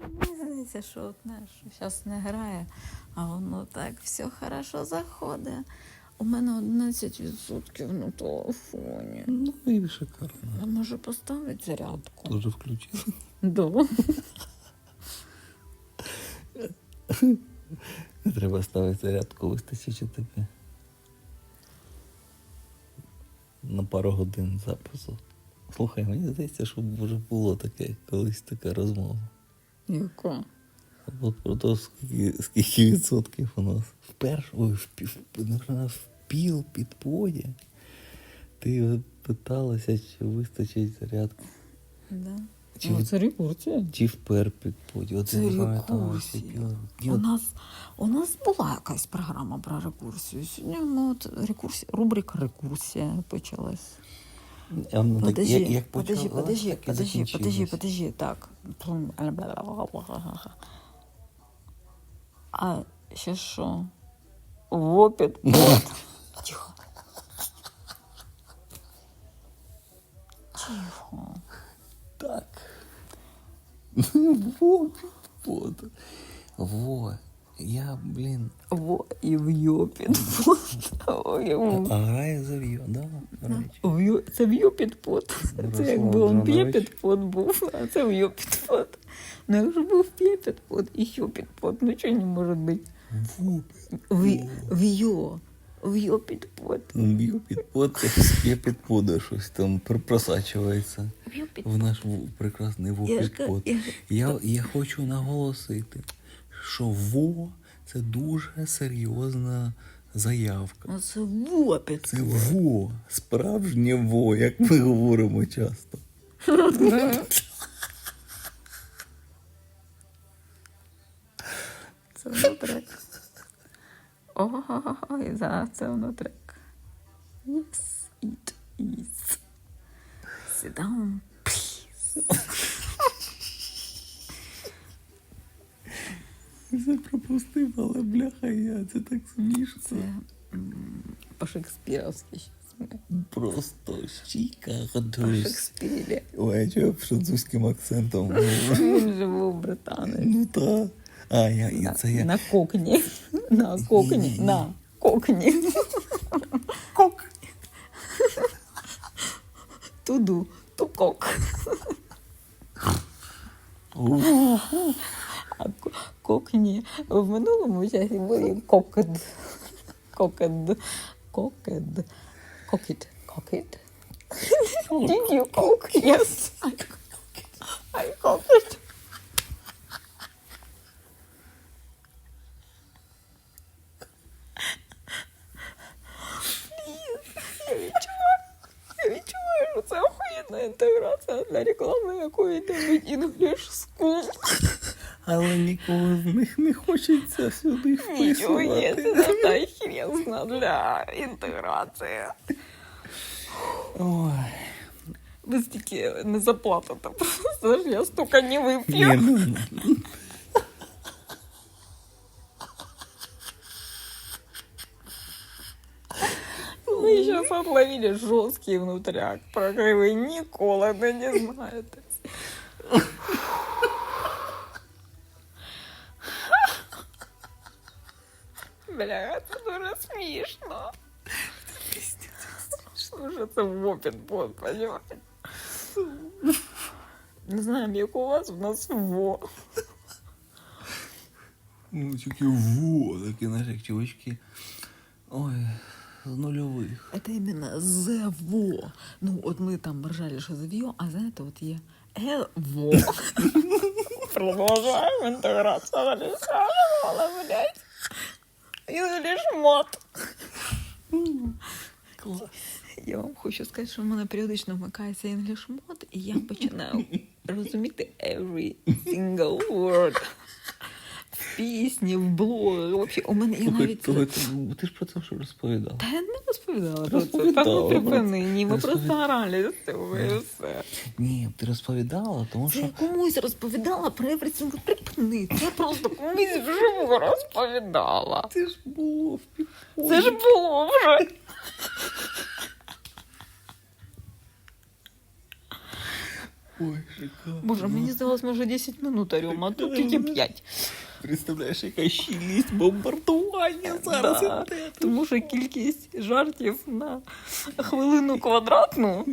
Мені здається, що от, знаєш, зараз не грає, а воно так все хорошо заходить. У мене 11% на телефоні. Ну і шикарно. А може поставити зарядку? Тоже включив. Да. Не треба ставити зарядку, вистачить чи тобі. На пару годин запису. Слухай, мені здається, що вже було таке, колись така розмова. Яка? От про те, скільки, скільки відсотків у нас вперше, ой, в, пів, в підподі. Ти питалася, чи вистачить зарядки, Да. Чи ну, це рекурсія. чи впер підподі. От Це рекурсія. У нас, у нас була якась програма про рекурсію. Сьогодні ми от рекурсія, рубрика рекурсія почалась. Вам так, Подожди, як, подожди, подожди, подожди, подожди, подожди, так. А ще що? В опіт. Тихо. Тихо. Так. Во, вот. Во. Я, блін. Во і в йопіт. Ой, в- А грає зав'ю, да? до речі. в ю- Це в йопіт пот. Це якби он п'є під пот був, а це в йопіт пот. Ну якщо був п'є під пот і йопіт пот, ну чого не може бути? Во. В, в йо. В йопіт пот. Б'ю під пот, я під пода щось там просачується В наш прекрасний во під пот. Я, я хочу наголосити, що во це дуже серйозна заявка. Ну це в опіт. Це во, справжнє во, як ми говоримо часто. Це воно трек. Ой, зараз це воно трек. Yes, it is. Sit down, please. Це пропустив, але бляха я, це так смішно. Це м, по-шекспіровськи щас ми. Просто щіка По готуюсь. Шекспірі. Ой, а чого французьким акцентом? Він же був британець. Ну та. А, я, і На, це я. на кокні. На кокні. Ні-ні-ні. На кокні. Кок. Туду. Тукок. А ко- кокні в минулому часі були кокед. Кокед. Кокед. Кокіт. Кокіт. Did you cook? Yes. I, I cooked. Я відчуваю, я відчуваю, що це охуєнна інтеграція для реклами, якої йде від English School. Але нікого з них не хочеться сюди Нічого є, вписувати. це та хресна для інтеграції. Ой. Ви стільки не заплатите, просто ж я стільки не Ні, вип'ю. ну, Ви зараз отловили жорсткий внутряк, про який ви ніколи не дізнаєтесь. Бля, це дуже смішно. Що це в опіт буде. Не знаємо, як у вас, у нас во. ну тільки во, такі наші як чувачки. Ой, з нульових. Это именно ЗВО. Ну, от ми там ржали, що ЗВО, а знаєте, от є ЕВО. Продовжуємо інтеграцію але, блядь. Інгліш мод. Клас. Я вам хочу сказати, що в мене періодично вмикається інгліш мод, і я починаю розуміти every single word. Пісні, в блоги. Вообще, у мене я Слухай, навіть... то, ти, ти ж про це вже розповідав. Та я не розповідала про це. Та Розповідала, ну припини, ні, ми розповідала. просто орали з цього і все. Ні, ти розповідала, тому Це що я комусь розповідала про Everything припини. Це просто комусь вживу розповідала. це ж було в підході. Це ж було вже. Ой, шикарно. Боже, мені здалось, може 10 минут орем, а тут тільки 5. Представляєш, яка щільність бомбардування зараз Да, тому що кількість жартів на хвилину квадратну.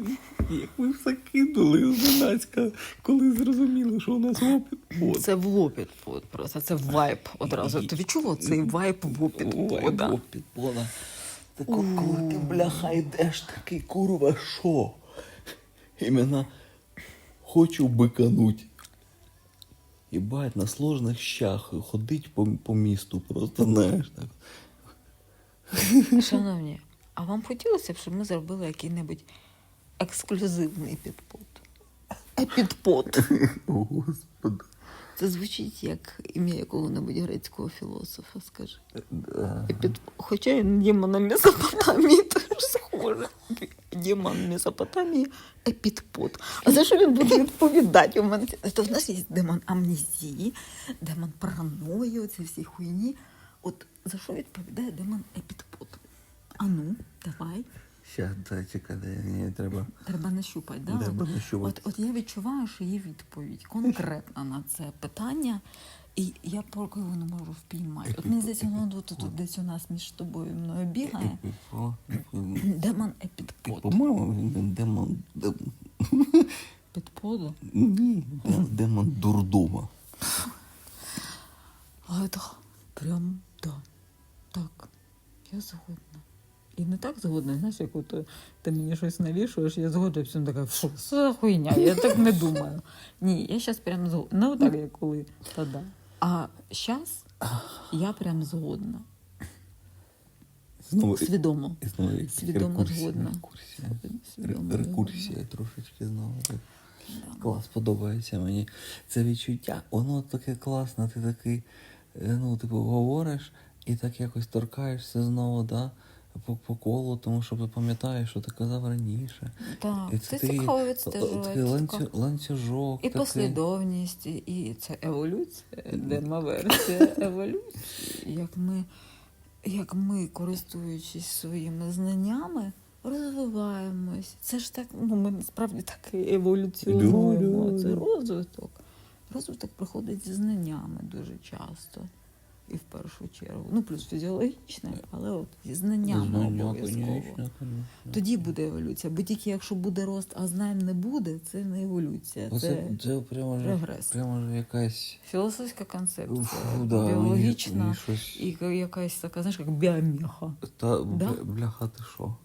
Як ми все кинули зненацька, коли зрозуміли, що у нас опит. От. Це в лопіт под просто, це вайб одразу. Ти відчув цей вайб в опіт пода? Опит пода. Ти коли ти, бляха, йдеш такий, курва, що? Іменно хочу бикануть. Єбать, на сложних щах ходить по, по місту, просто знаєш так. Шановні, а вам хотілося б, щоб ми зробили який-небудь ексклюзивний підпот? Епідпот. О, Господи. Це звучить як ім'я якого-небудь грецького філософа, скажи. Да. Епід... Хоча і демона Месопотамії теж схоже. Демон Месопотамії епідпот. А за що він буде відповідати? У мене то в нас є демон амнезії, демон параної, оці всі хуйні. От за що відповідає демон епідпот? Ану, ну, давай. Щас, дай, мені треба. Треба нащупати, да? Треба от, нащупати. От, от я відчуваю, що є відповідь конкретна на це питання, і я поки його не можу впіймати. От мені здається, воно тут, тут десь у нас між тобою і мною бігає. Демон епідпод. По-моєму, він демон. дем- Підподу? Ні, демон дурдома. А це прям да. Так, я згодна. І не так згодна, знаєш, як от е, ти мені щось навішуєш, я згодна, всім така, фу, що за хуйня, я так не думаю. Ні, я зараз прям згодна. Не отак, як коли тоді. А зараз я прям згодна. Знову, Свідомо. знову Свідомо рекурсія, згодна. Рекурсія. Свідомо Рекурсія трошечки знову. так. Клас, подобається мені. Це відчуття, воно таке класне, ти такий, е, ну, типу, говориш і так якось торкаєшся знову, да, по, по колу, тому що ти пам'ятаєш, що ти казав раніше. Так, І це такий- цікаво Такий відстежувати. ланцю, ланцюжок. І такий. послідовність, і- і це еволюція, демоверсія еволюції. Як ми, як ми, користуючись своїми знаннями, розвиваємось. Це ж так, ну ми насправді так і еволюціонуємо. Це розвиток. Розвиток приходить зі знаннями дуже часто. І в першу чергу. Ну, плюс фізіологічне, але от зі знаннями обов'язково. Тоді буде еволюція. Бо тільки якщо буде рост, а знань не буде, це не еволюція. Оце, Це це прямо ж, прогрес. прямо ж якась філософська концепція, Фу, да, біологічна мені щось- і якась така, знаєш, як біомеха. Та Да? бляха, ти що?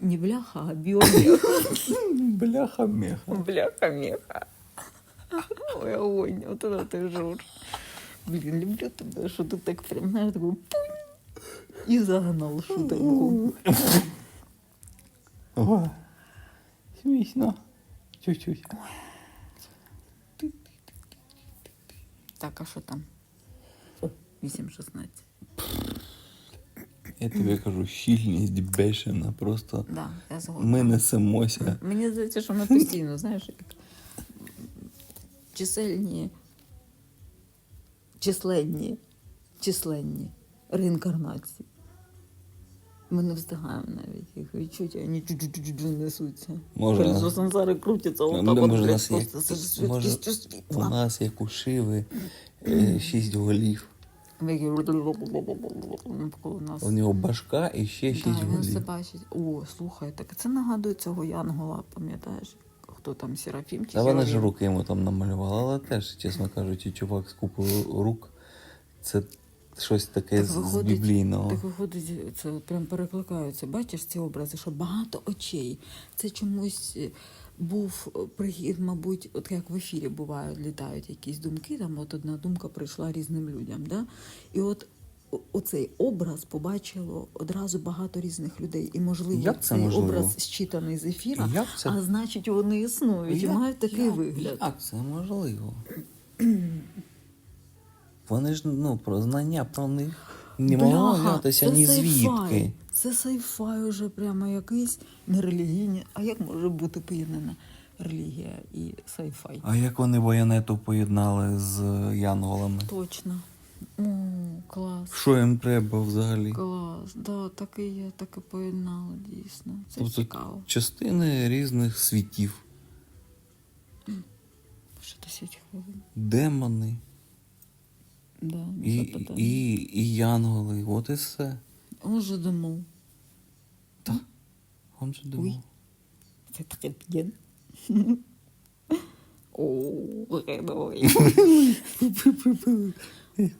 Не бляха, а біомеха. Меха. Бляха-меха. Ой, огонь, от это жур. Блін, люблю тебе, що ти так прям, знаєш, такой пунь, і загнав шутеньку. О, смішно. Чуть-чуть. Так, а що там? 8.16. Я тобі кажу, щільність бешена, просто Да, я згодна. ми несемося. Мені здається, що ми постійно, знаєш, як чисельні, численні, численні реінкарнації. Ми не встигаємо навіть їх відчути, вони несуться. Може, Колесо сансари крутиться, Ну, отак от, може, нас просто це може, у нас як у шиви е, шість голів. Нас. У нього башка і ще Да, шість і він все голів. бачить. О, слухай, так це нагадує цього Янгола, пам'ятаєш? Хто там Серафім чи Та вони ж руки йому там намалювали, але теж, чесно кажучи, чувак з купою рук. Це щось таке Так з, з біблійного. Так виходить, це от прям перекликаються. Бачиш ці образи, що багато очей. Це чомусь е, був е, прихід, мабуть, от як в ефірі бувають, літають якісь думки. Там от одна думка прийшла різним людям. Да? І от оцей образ побачило одразу багато різних людей. І можливо, Як це цей можливо? образ зчитаний з ефіра, Як це? а значить, вони існують і мають такий як- вигляд. Як це можливо? Вони ж ну, про знання про них не могло взятися ні звідки. Це сайфай уже прямо якийсь не релігійний. А як може бути поєднана релігія і сайфай? А як вони баянету поєднали з янголами? Точно. О, клас. Що їм треба взагалі? Клас. Да, так і є, так і поєднали, дійсно. Це Тобто цікаво. частини різних світів. Ще 10 хвилин. демони Да, і, і, і янголи. От і все. Он же думав. Так. Он же думав. Це таке п'єн. О.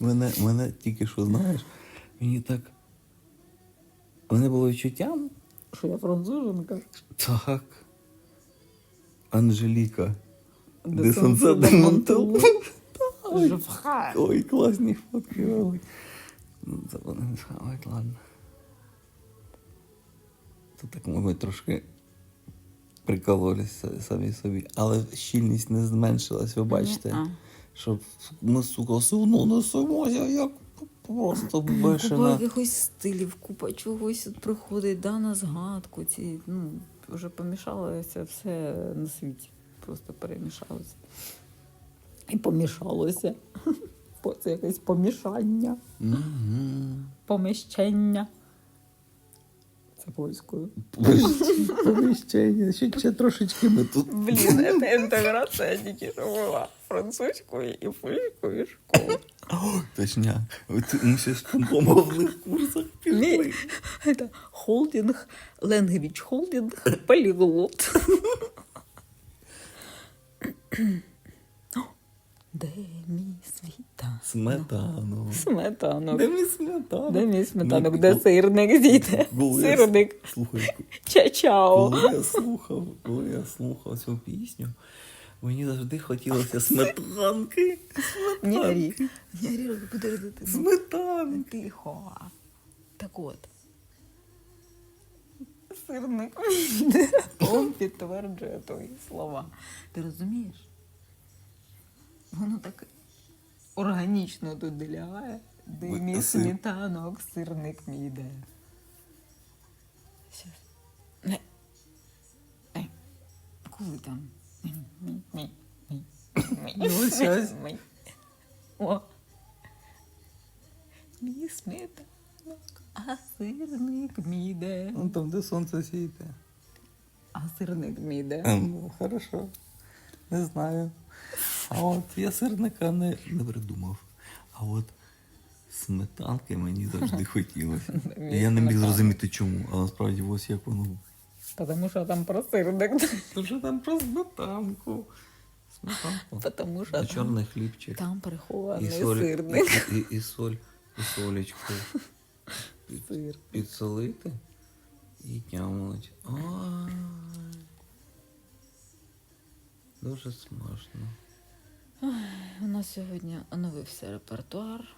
Мене, мене тільки що знаєш, мені так. У мене було відчуття. Що я француженка? Так. Анжеліка. Де сонце, де. Ой, класні фотки. Ой. Ну, Це вони не схавають, ладно. Тут так, мабуть, трошки прикололися самі собі. Але щільність не зменшилась, ви бачите. А. Що ми, сука, все одно несемося, як просто Купа бешена. якихось стилів, купа чогось от приходить да, на згадку. Ці, ну, вже помішалося все на світі. Просто перемішалося. І помішалося. Бо Це якесь помішання, Мгм. поміщення. Це польською. Поміщення. Ще, ще трошечки ми тут. Блін, це інтеграція тільки що була французької і. Ой, точняк. От Ми ще ж по мовних курсах Ні, пішли. це холдинг, ленгвіч холдинг, поліглот. Де мій світа? Сметану. Сметанок. Де мій сметану? Де мій сметанок? Де сирник діти? Сирник. Слухай, Ча-чао. коли я слухав, коли я слухав цю пісню, мені завжди хотілося сметанки. Не орі. Не подожди. Сметанки. Тихо. Так от. Сирник. Он підтверджує твої слова. Ти розумієш? Воно так органічно туди лягає. Де Ви- мій сир- сметанок, сирник мій йде. Коли там? Ну. О. Мій сметанок, а сирник мій йде. Ну там, де сонце сіде. А сирник мій йде. Ну, хорошо. Не знаю. А от я сирника не, не придумав. А от сметанки мені завжди хотілося. Я не міг зрозуміти чому, але насправді ось як воно. Потому що там про сирник. То що там про сметанку? Сметанку. Потому що там, чорний хлібчик. там прихований І соль, сирник. і, і, і соль, і солечку. Під- Підсолити і тямуть. Ой. Дуже смачно. У нас сьогодні оновився репертуар.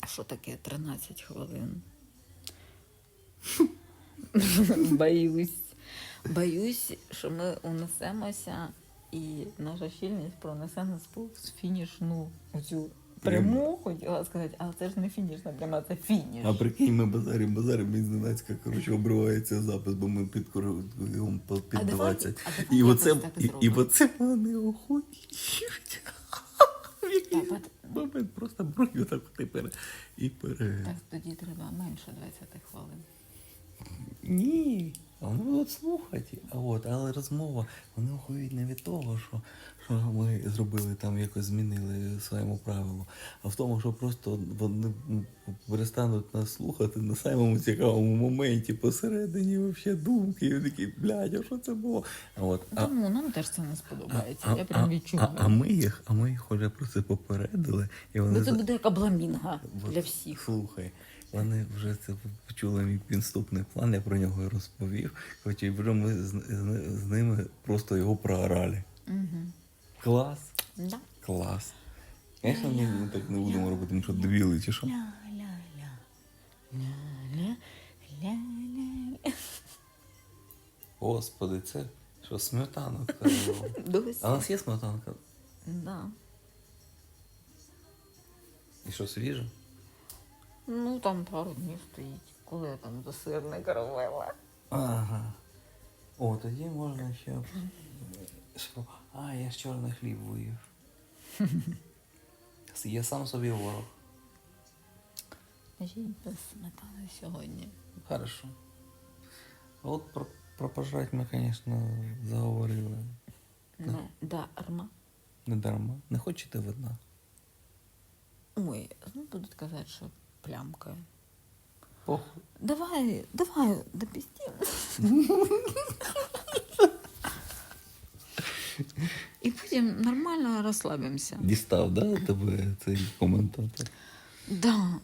А що таке 13 хвилин? Боюсь. Боюсь, що ми унесемося і наша щільність пронесе нас повз фінішну оцю пряму, хотіла сказати, але це ж не фінішна пряма, це фініш. А прикинь, ми базарім, базарім, і зненацька, коротше, обривається запис, бо ми під коротко під А давай- 20. а давай І оце, і, і оце вони охуєють. В якийсь момент просто брою так тепер і пере. Так тоді треба менше 20 хвилин. Ні. Вони будуть слухати. А от, але розмова, вони охують не від того, що, що ми зробили там, якось змінили своєму правилу, а в тому, що просто вони перестануть нас слухати на самому цікавому моменті посередині вообще думки. І такі, блядь, а що це було? А от, а, Тому нам теж це не сподобається. а, Я прям відчуваю. а, а ми їх, а ми їх вже про це попередили, і вони Бо це буде як обламінга для всіх. Слухай, вони вже це почули мій підступний план, я про нього розповів. Хоч і вже ми з, з, з ними просто його проорали. Угу. Клас, Да. клас. Звісно, ми, ми так не будемо робити, тому що дебіли чи що. Ля-ля-ля. Ля-ля. Ля-ля. Господи, це що сметанок. А у нас є сметанка? Да. І що свіже? Ну там пару днів стоїть. Коли я там до сирника робила. Ага. О, тоді можна ще. А, я ж чорний хліб виїв. Я сам собі ворог. Значить, без сметани сьогодні. Хорошо. От про, про пожрать ми, звісно, заговорили. Не дарма. Не дарма. Не хочете видна? Ой, ну будуть казати, що плямкою. Похуй. Давай, давай, допустим. І потім нормально розслабимося. Дістав, да, тебе цей коментатор? Да.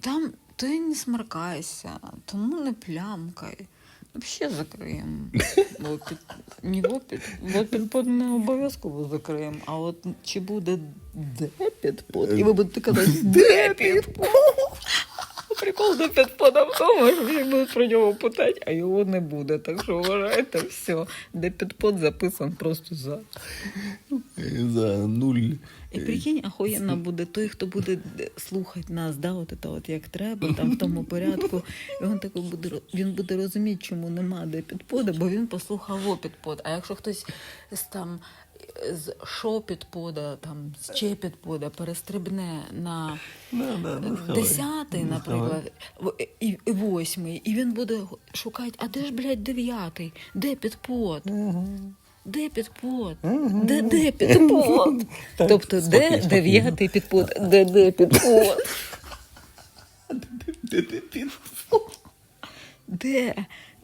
Там ти не смаркайся, тому не плямкай. Вообще закриємо. Лопіт. Ні, лопіт. Лопіт не обов'язково закриємо. А от чи буде депіт? І ви будете казати депіт. Прикол до підпода в тому, що всі будуть про нього питати, а його не буде. Так що вважайте, все. Де підпод записан просто за. За нуль. І прикинь, охуєнно буде той, хто буде слухати нас, да, от це от як треба, там в тому порядку. І він такий буде він буде розуміти, чому нема де підпода, бо він послухав о підпод. А якщо хтось з там з шо підпода, там з че підпода перестрибне на ну, десятий, Ну, наприклад, і, восьмий, і він буде шукати, а де ж, блядь, дев'ятий? Де підпод? Де підпод? Де де підпод? Тобто, де дев'ятий підпод? Де де підпод? Де ти під? Де?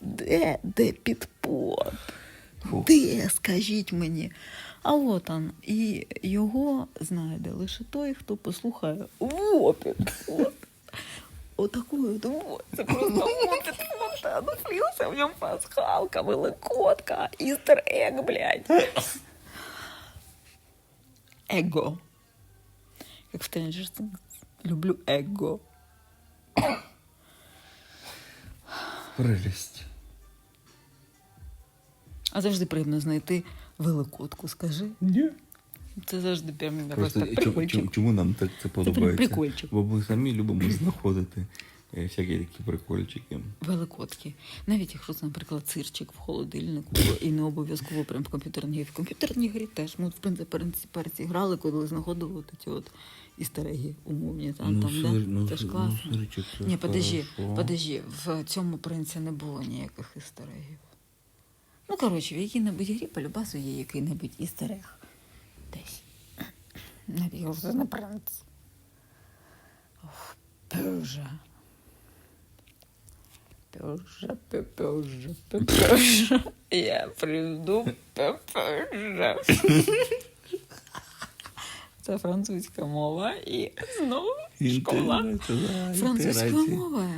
Де де підпод? Де, скажіть мені? А от он, і його знайде лише той, хто послухає підпод. Отакою думаю, це просто опит нафлівся в ньому пасхалка, великодка, істер ег, блядь. Его. Як в Stranger Things. Люблю его. Прелість. А завжди приємно знайти великодку, скажи. Ні. Це завжди прям якось Просто так чому, прикольчик. чому нам так це подобається? прикольчик. Бо ми самі любимо знаходити е, всякі такі прикольчики. Великодки. Навіть якщо це, наприклад, цирчик в холодильнику, і не обов'язково прям в комп'ютерній грі. В комп'ютерній грі теж. Ми, в принципі, перці- перці грали, коли знаходили от ці от істерегі умовні. Там, там, сир- да? ну, Це ж сир- класно. ну, сирчик, це Ні, подожди, хорошо. подожди, в цьому принці не було ніяких істерегів. Ну, коротше, в якій-небудь грі полюбасу є який-небудь істерег. Десь. Набігався на принц. Пюжа. Пюжа, пюжа, пюжа. Я прийду, пюжа. Це французька мова і знову школа. Французька мова.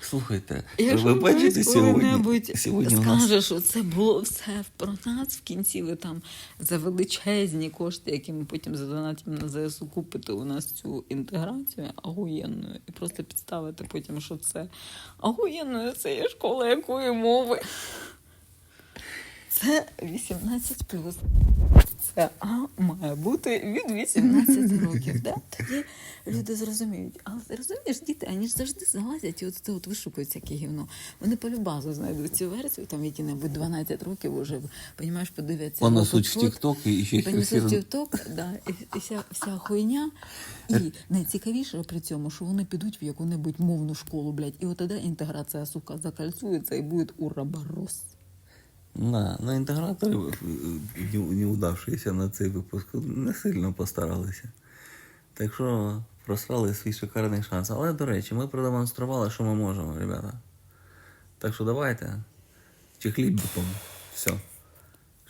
Слухайте, Якщо ви бачите сьогодні, сьогодні скаже, що це було все про нас, в кінці ви там за величезні кошти, які ми потім задонатимо на ЗСУ, купите у нас цю інтеграцію агуєнною і просто підставите потім, що це агуєнною, це є школа якої мови. Це 18 Це А має бути від 18 років. Да? Тоді люди зрозуміють. Але розумієш, діти, вони ж завжди залазять і от це от вишукують всяке гівно. Вони по любазу знайдуть цю версію, там які-небудь 12 років уже, понімаєш, подивляться. понесуть в Тік-Ток і ще Понесуть хер- тік-ток, да, і, і вся, вся хуйня. І найцікавіше при цьому, що вони підуть в яку-небудь мовну школу, блядь, і от тоді інтеграція, сука, закольцується і буде ураборос. На інтегратори е, не, не удавшися на цей випуск не сильно постаралися. Так що просрали свій шикарний шанс. Але, до речі, ми продемонстрували, що ми можемо, ребята. Так що давайте. Чехліть біком. Все.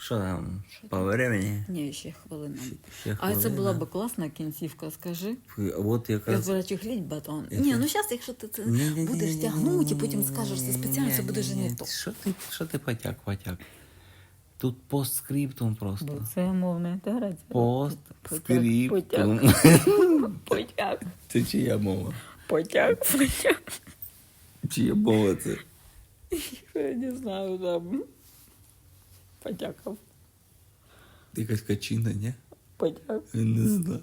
Що там? Що По времени? Ні, ще хвилина. Ще А це була б класна кінцівка, скажи. От якраз. Розбирачухліть батон. Ні, ну зараз, якщо ти це Ні-ні-ні-ні-ні-ні. і потім скажеш це спеціально, це буде ж не то. Що ти, що ти потяг, потяг? Тут постскриптум Бо це мовна інтеграція. Постскриптум. Потяг. Це чия мова? Потяг. Потяг. Чия мова це? Я не знаю там. Потякав, Якась качина, ні? потяг. Я Не знаю.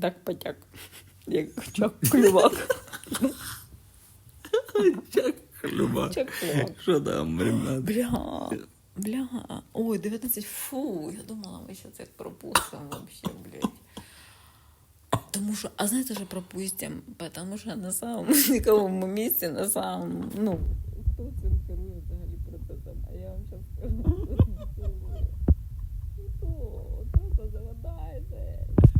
Так потяг. Як чак клювак. Чак хлюба. Чак клювак. Що там, ребята? Бля, бля. Ой, 19, фу, я думала, ми ще це пропустимо вообще, блядь. Тому що, а знаєте, що пропустимо? Потому що на самому цікавому місці, на самому, ну, хто це